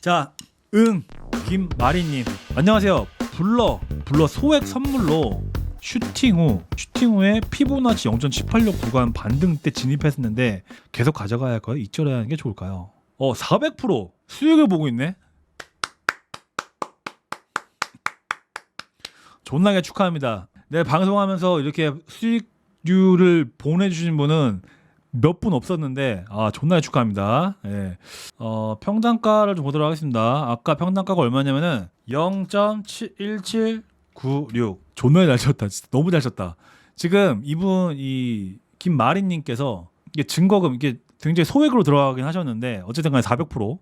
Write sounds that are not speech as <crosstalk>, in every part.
자, 응, 김마리님. 안녕하세요. 불러, 불러 소액 선물로 슈팅 후, 슈팅 후에 피보나치 0.186 구간 반등 때 진입했었는데 계속 가져가야 할까요? 이절해야 하는 게 좋을까요? 어, 400% 수익을 보고 있네. 존나게 축하합니다. 내 방송하면서 이렇게 수익 률을 보내주신 분은 몇 분 없었는데 아 존나게 축하합니다. 예. 어, 평단가를 좀 보도록 하겠습니다. 아까 평단가가 얼마냐면은 0.1796 존나 잘 쳤다. 진짜 너무 잘 쳤다. 지금 이분 이 김마리님께서 이게 증거금 이게 굉장히 소액으로 들어가긴 하셨는데 어쨌든 간에 400%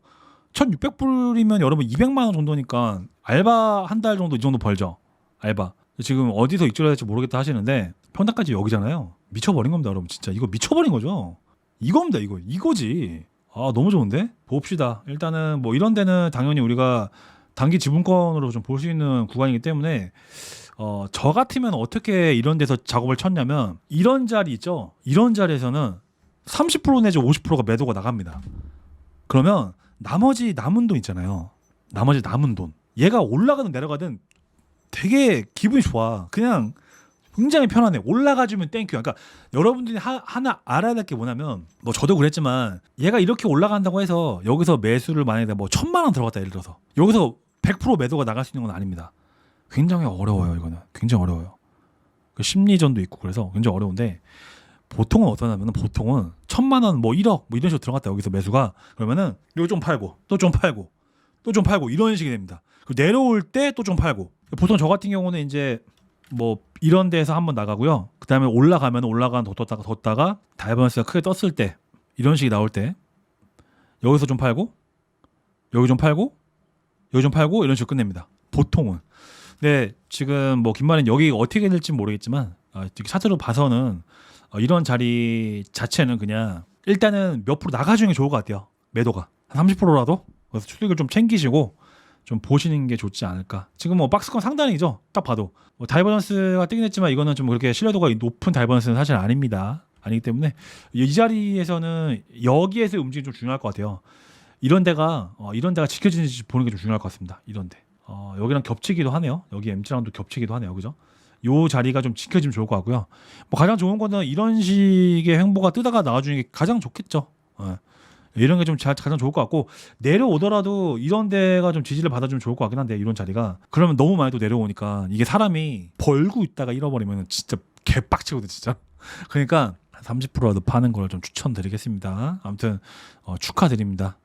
1600불이면 여러분 200만 원 정도니까 알바 한 달 정도 이 정도 벌죠. 알바. 지금 어디서 익절해야 될지 모르겠다 하시는데 평단까지 여기잖아요. 미쳐버린 겁니다, 여러분. 진짜 이거 미쳐버린 거죠. 이겁니다, 이거. 이거지. 아 너무 좋은데? 봅시다. 일단은 뭐 이런 데는 당연히 우리가 단기 지분권으로 좀 볼 수 있는 구간이기 때문에 어, 저 같으면 어떻게 이런 데서 작업을 쳤냐면 이런 자리 있죠. 이런 자리에서는 30% 내지 50%가 매도가 나갑니다. 그러면 나머지 남은 돈 있잖아요. 나머지 남은 돈. 얘가 올라가든 내려가든 되게 기분이 좋아. 그냥 굉장히 편안해. 올라가주면 땡큐. 그러니까 여러분들이 하, 하나 알아야 될 게 뭐냐면 뭐 저도 그랬지만 얘가 이렇게 올라간다고 해서 여기서 매수를 만약에 뭐 천만 원 들어갔다 예를 들어서 여기서 100% 매도가 나갈 수 있는 건 아닙니다. 굉장히 어려워요 이거는 굉장히 어려워요. 그 심리전도 있고 그래서 굉장히 어려운데 보통은 어떠냐면 보통은 천만 원 뭐 1억 뭐 이런 식으로 들어갔다 여기서 매수가 그러면은 이거 좀 팔고 또 좀 팔고 또 좀 팔고 이런 식이 됩니다. 그리고 내려올 때 또 좀 팔고 보통 저 같은 경우는 이제 뭐 이런 데에서 한번 나가고요. 그 다음에 올라가면 올라간 더 뒀다가 뒀다가 다이버런스가 크게 떴을 때 이런 식이 나올 때 여기서 좀 팔고 여기 좀 팔고 여기 좀 팔고 이런 식으로 끝냅니다. 보통은. 근데 지금 뭐 김만은 여기 어떻게 될지 모르겠지만 아, 차트로 봐서는 어, 이런 자리 자체는 그냥 일단은 몇 프로 나가주는 게 좋을 것 같아요. 매도가 한 30%라도 그래서 수익을 좀 챙기시고 좀 보시는 게 좋지 않을까. 지금 뭐 박스권 상단이죠. 딱 봐도 뭐 다이버런스가 뜨긴 했지만 이거는 좀 그렇게 신뢰도가 높은 다이버런스는 사실 아닙니다. 아니기 때문에 이 자리에서는 여기에서 움직임이 좀 중요할 것 같아요. 이런 데가 어, 이런 데가 지켜지는지 보는 게 좀 중요할 것 같습니다. 이런 데. 어, 여기랑 겹치기도 하네요. 여기 MG랑도 겹치기도 하네요. 그죠? 요 자리가 좀 지켜지면 좋을 것 같고요. 뭐 가장 좋은 거는 이런 식의 행보가 뜨다가 나와주는 게 가장 좋겠죠. 어. 이런 게 좀 가장 좋을 것 같고 내려오더라도 이런 데가 좀 지지를 받아주면 좋을 것 같긴 한데 이런 자리가 그러면 너무 많이 또 내려오니까 이게 사람이 벌고 있다가 잃어버리면 진짜 개빡치거든 진짜. <laughs> 그러니까 30%라도 파는 걸 좀 추천드리겠습니다. 아무튼 어, 축하드립니다.